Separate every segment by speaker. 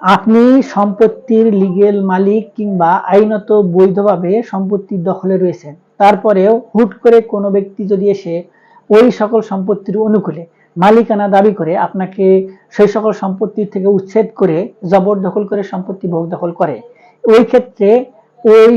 Speaker 1: আপনি সম্পত্তির লিগেল মালিক কিংবা আইনত বৈধভাবে সম্পত্তির দখলে রয়েছেন। তারপরেও হুট করে কোনো ব্যক্তি যদি এসে ওই সকল সম্পত্তির অনুকূলে মালিকানা দাবি করে আপনাকে সেই সকল সম্পত্তি থেকে উচ্ছেদ করে জবরদখল করে সম্পত্তি ভোগ দখল করে, ওই ক্ষেত্রে ওই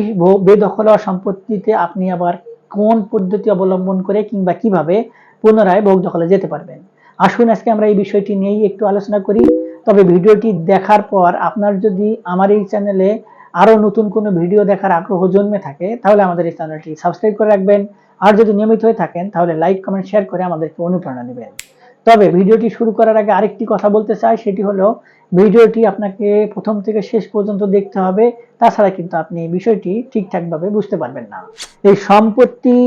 Speaker 1: বেদখল সম্পত্তিতে আপনি আবার কোন পদ্ধতি অবলম্বন করে কিংবা কীভাবে পুনরায় ভোগ দখলে যেতে পারবেন? আসুন আজকে আমরা এই বিষয়টি নিয়েই একটু আলোচনা করি। তবে ভিডিওটি দেখার পর আপনার যদি আমার এই চ্যানেলে আরও নতুন কোনো ভিডিও দেখার আগ্রহ জন্মে থাকে, তাহলে আমাদের এই চ্যানেলটি সাবস্ক্রাইব করে রাখবেন। আর যদি নিয়মিত হয়ে থাকেন, তাহলে লাইক, কমেন্ট, শেয়ার করে আমাদেরকে অনুপ্রেরণা নেবেন তবে ভিডিওটি শুরু করার আগে আরেকটি কথা বলতে চাই, সেটি হলো ভিডিওটি আপনাকে প্রথম থেকে শেষ পর্যন্ত দেখতে হবে। তাছাড়া কিন্তু আপনি বিষয়টি ঠিকঠাকভাবে বুঝতে পারবেন না। এই সম্পত্তি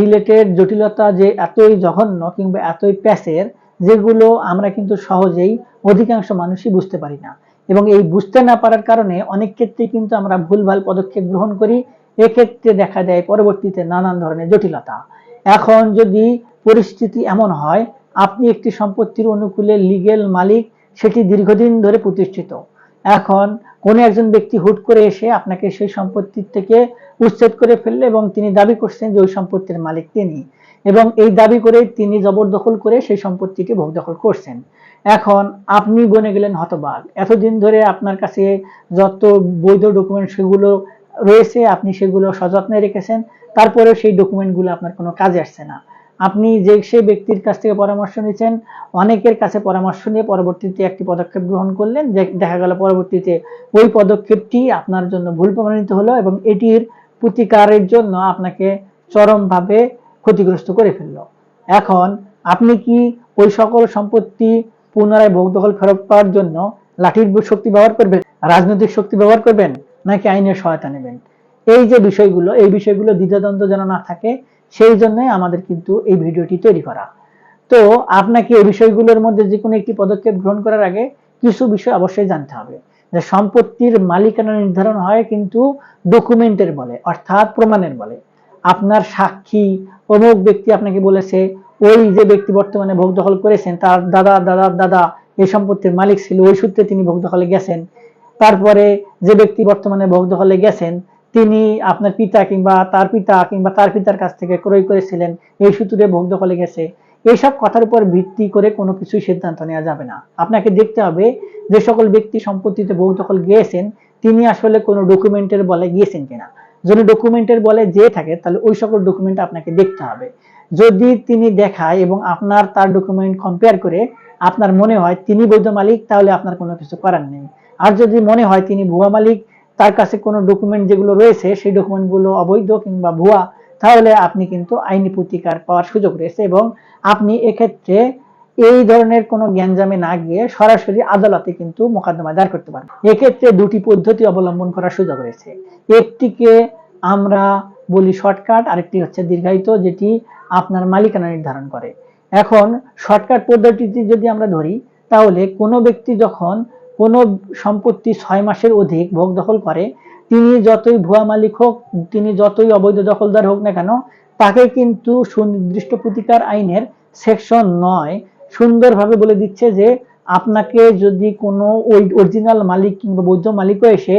Speaker 1: রিলেটেড জটিলতা যে এতই জঘন্য কিংবা এতই প্যাসের যেগুলো আমরা কিন্তু সহজেই অধিকাংশ মানুষই বুঝতে পারি না। এবং এই বুঝতে না পারার কারণে অনেক ক্ষেত্রে কিন্তু আমরা ভুলভাল পদক্ষেপ গ্রহণ করি। এক্ষেত্রে দেখা যায় পরবর্তীতে নানান ধরনের জটিলতা। এখন যদি পরিস্থিতি এমন হয়, আপনি একটি সম্পত্তির অনুকূলে লিগেল মালিক, সেটি দীর্ঘদিন ধরে প্রতিষ্ঠিত। এখন কোনো একজন ব্যক্তি হুট করে এসে আপনাকে সেই সম্পত্তির থেকে উচ্ছেদ করে ফেললে এবং তিনি দাবি করছেন যে ওই সম্পত্তির মালিক তিনি। এবং এই দাবি করে তিনি জবরদখল করে সেই সম্পত্তিকে ভোগ দখল করছেন। এখন আপনি বনে গেলেন হতবাক। এতদিন ধরে আপনার কাছে যত বৈধ ডকুমেন্ট সেগুলো রয়েছে, আপনি সেগুলো সযত্নে রেখেছেন তারপরেও সেই ডকুমেন্টগুলো আপনার কোনো কাজে আসছে না। আপনি যে সেই ব্যক্তির কাছ থেকে পরামর্শ নিয়েছেন অনেকের কাছে পরামর্শ নিয়ে পরবর্তীতে একটি পদক্ষেপ গ্রহণ করলেন। যে দেখা গেল পরবর্তীতে ওই পদক্ষেপটি আপনার জন্য ভুল প্রমাণিত হলো এবং এটির প্রতিকারের জন্য আপনাকে চরমভাবে ক্ষতিগ্রস্ত করে ফেলল। এখন আপনি কি ওই সকল সম্পত্তি পুনরায় ভোগ দখল ফেরত পাওয়ার জন্য লাঠির শক্তি ব্যবহার করবেন, রাজনৈতিক শক্তি ব্যবহার করবেন, নাকি আইনের সহায়তা নেবেন? এই যে বিষয়গুলো, এই বিষয়গুলো দ্বিধাদ্বন্দ্ব যেন না থাকে, সেই জন্যই আমাদের কিন্তু এই ভিডিওটি তৈরি করা। তো আপনাকে এই বিষয়গুলোর মধ্যে যে কোনো একটি পদক্ষেপ গ্রহণ করার আগে কিছু বিষয় অবশ্যই জানতে হবে। যে সম্পত্তির মালিকানা নির্ধারণ হয় কিন্তু ডকুমেন্টের বলে, অর্থাৎ প্রমাণের বলে। আপনার সাক্ষী অমুক ব্যক্তি আপনাকে বলেছে, ওই যে ব্যক্তি বর্তমানে ভোগ দখল করেছেন, তার দাদা দাদা দাদা এই সম্পত্তির মালিক ছিল, ওই সূত্রে তিনি ভোগ দখলে গেছেন। তারপরে যে ব্যক্তি বর্তমানে ভোগ দখলে গেছেন, তিনি আপনার পিতা কিংবা তার পিতা কিংবা তার পিতার কাছ থেকে ক্রয় করেছিলেন, এই সূত্রে ভোগ দখলে গেছে। এইসব কথার উপর ভিত্তি করে কোনো কিছুই সিদ্ধান্ত নেওয়া যাবে না। আপনাকে দেখতে হবে, যে সকল ব্যক্তি সম্পত্তিতে ভোগ দখল গিয়েছেন, তিনি আসলে কোনো ডকুমেন্টের বলে গিয়েছেন কিনা। যদি ডকুমেন্টের বলে যে থাকে, তাহলে ওই সকল ডকুমেন্ট আপনাকে দেখতে হবে। যদি তিনি দেখায় এবং আপনার তার ডকুমেন্ট কম্পেয়ার করে আপনার মনে হয় তিনি বৈধ মালিক, তাহলে আপনার কোনো কিছু করার নেই। আর যদি মনে হয় তিনি ভুয়া মালিক, তার কাছে কোনো ডকুমেন্ট যেগুলো রয়েছে, সেই ডকুমেন্টগুলো অবৈধ কিংবা ভুয়া, তাহলে আপনি কিন্তু আইনি প্রতিকার পাওয়ার সুযোগ রয়েছে এবং আপনি এক্ষেত্রে এই ধরনের কোনো জ্ঞানজামে না গিয়ে সরাসরি আদালতে কিন্তু মোকদ্দমা দায়ের করতে পারেন এক্ষেত্রে দুটি পদ্ধতি অবলম্বন করার সুযোগ রয়েছে। একটিকে আমরা বলি শর্টকাট, আরেকটি হচ্ছে দীর্ঘায়িত, যেটি আপনার মালিকানা নির্ধারণ করে। এখন শর্টকাট পদ্ধতিটি যদি আমরা ধরি, তাহলে কোনো ব্যক্তি যখন কোনো সম্পত্তি ছয় মাসের অধিক ভোগ দখল করে, তিনি যতই ভুয়া মালিক হোক, তিনি যতই অবৈধ দখলদার হোক না কেন, তাকে কিন্তু সুনির্দিষ্ট প্রতিকার আইনের সেকশন নয় সুন্দরভাবে বলে দিচ্ছে যে আপনাকে যদি কোনো ওই অরিজিনাল মালিক কিংবা বৈধ মালিকও এসে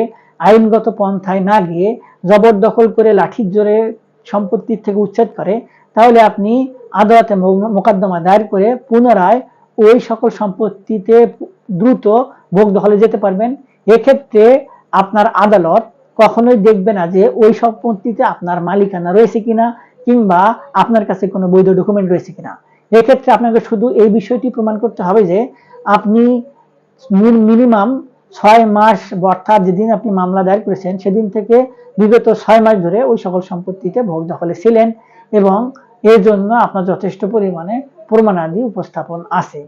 Speaker 1: আইনগত পন্থায় না গিয়ে জবরদখল করে লাঠির জোরে সম্পত্তির থেকে উচ্ছেদ করে, তাহলে আপনি আদালতে মোকদ্দমা দায়ের করে পুনরায় ওই সকল সম্পত্তিতে দ্রুত ভোগ দখলে যেতে পারবেন। এক্ষেত্রে আপনার আদালত কখনোই দেখবে না যে ওই সম্পত্তিতে আপনার মালিকানা রয়েছে কিনা কিংবা আপনার কাছে কোনো বৈধ ডকুমেন্ট রয়েছে কিনা। এক্ষেত্রে আপনাকে শুধু এই বিষয়টি প্রমাণ করতে হবে যে আপনি মিনিমাম ছয় মাস অর্থাৎ যেদিন আপনি মামলা দায়ের করেছেন, সেদিন থেকে বিগত ছয় মাস ধরে ওই সকল সম্পত্তিতে ভোগ দখলে ছিলেন এবং এর জন্য আপনার যথেষ্ট পরিমাণে প্রমাণাদি উপস্থাপন আছে।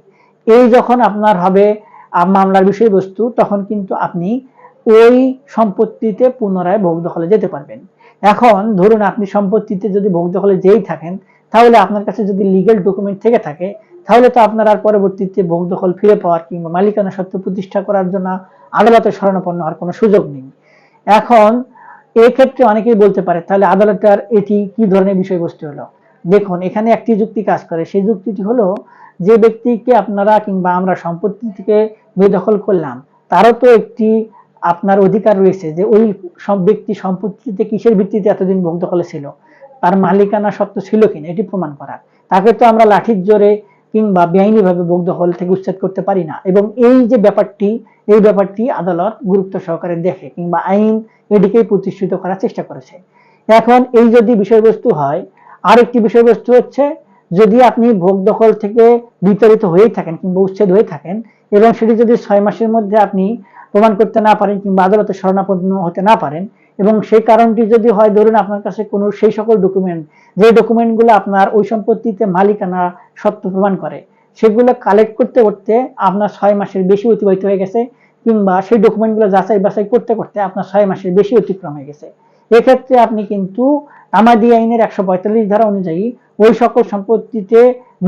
Speaker 1: এই যখন আপনার হবে মামলার বিষয়বস্তু, তখন কিন্তু আপনি ওই সম্পত্তিতে পুনরায় ভোগ দখলে যেতে পারবেন। এখন ধরুন আপনি সম্পত্তিতে যদি ভোগ দখলে যেই থাকেন তাহলে আপনার কাছে যদি লিগেল ডকুমেন্ট থেকে থাকে, তাহলে তো আপনার আর পরবর্তীতে ভোগ দখল ফিরে পাওয়ার কিংবা মালিকানা সত্ত্ব প্রতিষ্ঠা করার জন্য আদালতে শরণাপন্ন হওয়ার কোনো সুযোগ নেই। এখন এক্ষেত্রে অনেকেই বলতে পারে, তাহলে আদালতের এটি কি ধরনের বিষয়বস্তু হলো? দেখুন, এখানে একটি যুক্তি কাজ করে। সেই যুক্তিটি হলো, যে ব্যক্তিকে আপনারা কিংবা আমরা সম্পত্তি থেকে বেদখল করলাম, তারও তো একটি আপনার অধিকার রয়েছে যে ওই সব ব্যক্তি সম্পত্তিতে কিসের ভিত্তিতে এতদিন ভোগ দখলে ছিল? তার মালিকানা সত্ত্ব ছিল কিনা এটি প্রমাণ করা। তাকে তো আমরা লাঠির জোরে কিংবা বেআইনিভাবে ভোগ দখল থেকে উচ্ছেদ করতে পারি না। এবং এই যে ব্যাপারটি, এই ব্যাপারটি আদালত গুরুত্ব সহকারে দেখে কিংবা আইন এটিকেই প্রতিষ্ঠিত করার চেষ্টা করেছে। এখন এই যদি বিষয়বস্তু হয়, আরেকটি বিষয়বস্তু হচ্ছে, যদি আপনি ভোগ দখল থেকে বিতাড়িত হয়েই থাকেন কিংবা উচ্ছেদ হয়ে থাকেন, এবং সেটি যদি ছয় মাসের মধ্যে আপনি প্রমাণ করতে না পারেন কিংবা আদালতে শরণাপন্ন হতে না পারেন এবং সেই কারণটি যদি হয়, ধরুন আপনার কাছে কোনো সেই সকল ডকুমেন্ট যে ডকুমেন্টগুলো আপনার ওই সম্পত্তিতে মালিকানা সত্য প্রমাণ করে, সেগুলো কালেক্ট করতে করতে আপনার ছয় মাসের বেশি অতিবাহিত হয়ে গেছে, কিংবা সেই ডকুমেন্টগুলো যাচাই বাছাই করতে করতে আপনার ছয় মাসের বেশি অতিক্রম হয়ে গেছে। এক্ষেত্রে আপনি কিন্তু আমাদি আইনের একশো পঁয়তাল্লিশ ধারা অনুযায়ী ওই সকল সম্পত্তিতে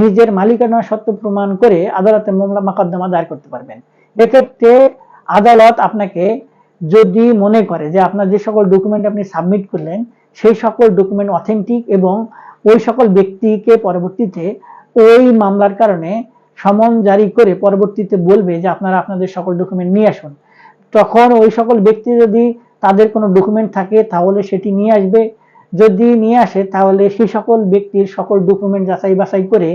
Speaker 1: নিজের মালিকানা সত্য প্রমাণ করে আদালতে মামলা মোকদ্দমা দায়ের করতে পারবেন। এক্ষেত্রে আদালত আপনাকে যদি মনে করে যে আপনার যে সকল ডকুমেন্ট আপনি সাবমিট করলেন, সেই সকল ডকুমেন্ট অথেন্টিক এবং ওই সকল ব্যক্তিকে পরবর্তীতে ওই মামলার কারণে সমন জারি করে পরবর্তীতে বলবে যে আপনারা আপনাদের সকল ডকুমেন্ট নিয়ে আসুন। তখন ওই সকল ব্যক্তি যদি তাদের কোনো ডকুমেন্ট থাকে, তাহলে সেটি নিয়ে আসবে। যদি নিয়ে আসে, তাহলে সেই সকল ব্যক্তির সকল ডকুমেন্ট যাচাই বাছাই করে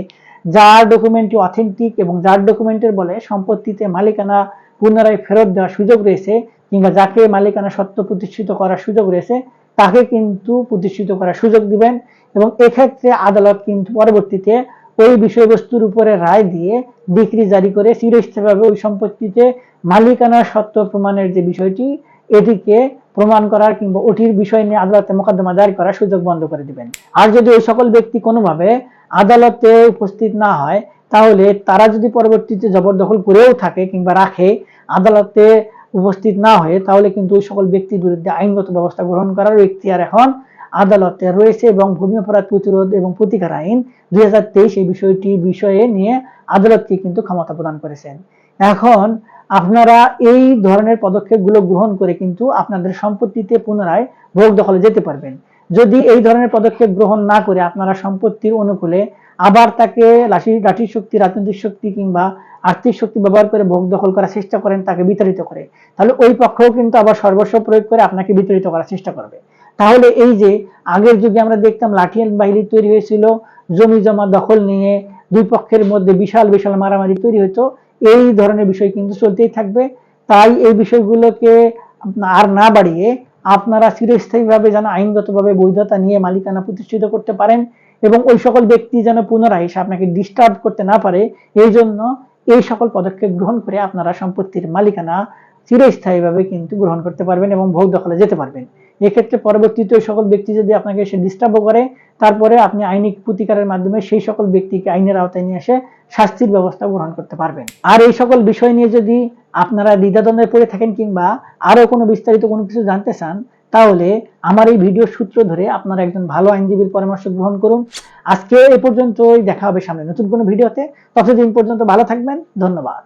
Speaker 1: যার ডকুমেন্টটি অথেন্টিক এবং যার ডকুমেন্টের বলে সম্পত্তিতে মালিকানা পুনরায় ফেরত দেওয়ার সুযোগ রয়েছে কিংবা যাকে মালিকানা সত্য প্রতিষ্ঠিত করার সুযোগ রয়েছে, তাকে কিন্তু প্রতিষ্ঠিত করার সুযোগ দিবেন এবং এক্ষেত্রে আদালত কিন্তু পরবর্তীতে ওই বিষয়বস্তুর উপরে রায় দিয়ে ডিক্রি জারি করে চিরস্থায়ীভাবে ওই সম্পত্তিতে মালিকানা সত্য প্রমাণের যে বিষয়টি, এটিকে প্রমাণ করার কিংবা ওটির বিষয় নিয়ে আদালতে মোকদ্দমা দায়ের করার সুযোগ বন্ধ করে দিবেন। আর যদি ওই সকল ব্যক্তি কোনোভাবে আদালতে উপস্থিত না হয়, তাহলে তারা যদি পরবর্তীতে জবরদখল করেও থাকে কিংবা রাখে, আদালতে উপস্থিত না হয়ে তাহলে কিন্তু ওই সকল ব্যক্তির বিরুদ্ধে আইনগত ব্যবস্থা গ্রহণ করার এখতিয়ার এখন আদালতে রয়েছে এবং ভূমি অপরাধ প্রতিরোধ এবং প্রতিকার আইন দুই এই বিষয়টি বিষয়ে নিয়ে আদালতকে কিন্তু ক্ষমতা প্রদান করেছেন। এখন আপনারা এই ধরনের পদক্ষেপগুলো গ্রহণ করে কিন্তু আপনাদের সম্পত্তিতে পুনরায় ভোগ দখলে যেতে পারবেন। যদি এই ধরনের পদক্ষেপ গ্রহণ না করে আপনারা সম্পত্তির অনুকূলে আবার তাকে লাঠি লাঠির শক্তি, রাজনৈতিক শক্তি কিংবা আর্থিক শক্তি ব্যবহার করে ভোগ দখল করার চেষ্টা করেন, তাকে বিতাড়িত করে। তাহলে ওই পক্ষও কিন্তু আবার সর্বস্ব প্রয়োগ করে আপনাকে বিতাড়িত করার চেষ্টা করবে। তাহলে এই যে আগের যুগে আমরা দেখতাম লাঠিয়াল বাহিনী তৈরি হয়েছিল, জমি জমা দখল নিয়ে দুই পক্ষের মধ্যে বিশাল বিশাল মারামারি তৈরি হতো, এই ধরনের বিষয় কিন্তু চলতেই থাকবে। তাই এই বিষয়গুলোকে আর না বাড়িয়ে আপনারা চিরস্থায়ীভাবে যেন আইনগতভাবে বৈধতা নিয়ে মালিকানা প্রতিষ্ঠিত করতে পারেন এবং ওই সকল ব্যক্তি যেন পুনরায় এসে আপনাকে ডিস্টার্ব করতে না পারে, এই জন্য এই সকল পদক্ষেপ গ্রহণ করে আপনারা সম্পত্তির মালিকানা চিরস্থায়ীভাবে কিন্তু গ্রহণ করতে পারবেন এবং ভোগ দখলে যেতে পারবেন। এক্ষেত্রে পরবর্তীতে ওই সকল ব্যক্তি যদি আপনাকে এসে ডিস্টার্বও করে, তারপরে আপনি আইনিক প্রতিকারের মাধ্যমে সেই সকল ব্যক্তিকে আইনের আওতায় নিয়ে এসে শাস্তির ব্যবস্থা গ্রহণ করতে পারবেন। আর এই সকল বিষয় নিয়ে যদি আপনারা দ্বিধাদ্বন্দ্বে পড়ে থাকেন কিংবা আরও কোনো বিস্তারিত কোনো কিছু জানতে চান তাহলে আমার এই ভিডিও সূত্র ধরে আপনারা একজন ভালো আইনজীবীর পরামর্শ গ্রহণ করুন। আজকে এ পর্যন্তই, দেখা হবে সামনে নতুন কোনো ভিডিওতে। ততদিন পর্যন্ত ভালো থাকবেন, ধন্যবাদ।